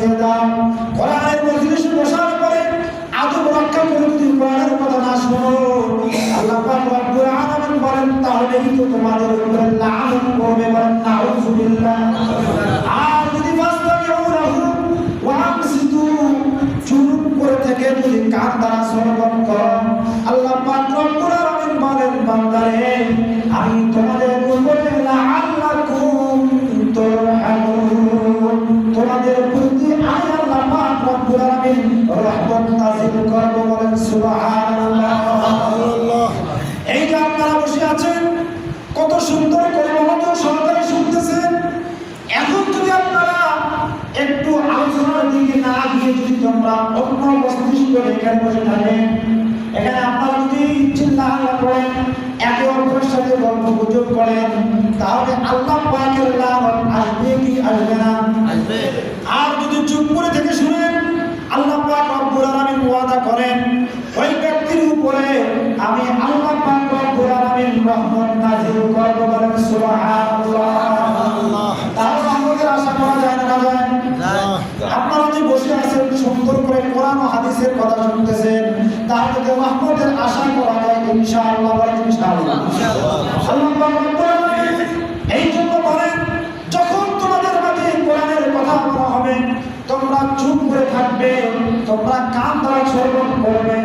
দিয়ে পরে আদব রক্ষা করে যদি কোরআনের কথা না শোনো, আল্লাহ পাক রব্বুল আলামিন বলেন তাহলেই তো তোমাদের উপরে লানত করবে বলেন নাউযুবিল্লাহ আর যদি ফাস্তামিউনাহু ওয়া আমসিতু চুপ করে থেকে যদি কান দ্বারা শ্রবণ করো, আল্লাহ পাক রব্বুল আলামিন এখানে বসে থাকেন। এখানে আপনারা যদি চিন্তা ভাবনা করেন একে অপরের সাথে গল্প গুজব করেন। তাহলে আল্লাহ পাকের আসবে কি আসবে না? আসবে। আর যদি চুপ করে থেকে শুনেন আল্লাহ পাক রব্বুল আলামিন ওয়াদা করেন ওই ব্যক্তির উপরে আমি আল্লাহ পাক রব্বুল আলামিন রহমত নাযিল করব বলেন সুবহানাল্লাহ। হাদিসের কথা শুনতেছেন, তাহলে যে রহমতের আশা করা যায় ইনশাআল্লাহ এই জন্য বলেন, যখন তোমাদের মাঝে কোরআনের কথা বলা হবে, তোমরা চুপ করে থাকবে, তোমরা কান করবে।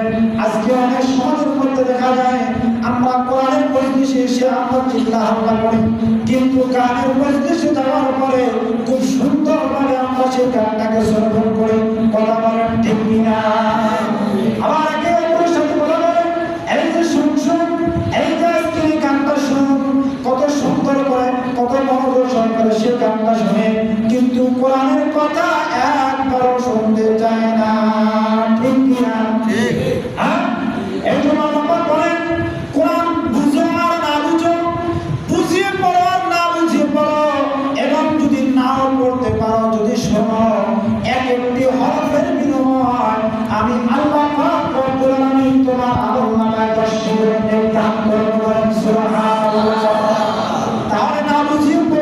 আজকে অনেক সমাজের মধ্যে দেখা যায়, আমরা কোরআনের পরিবেশে এসে আমরা চিন্তা ভাবনা করি, কিন্তু গানের পরিবেশে যাওয়ার পরে খুব সুন্দরভাবে আমরা সেই গানটাকে কথা কান্না শুনে কিন্তু কোরআনের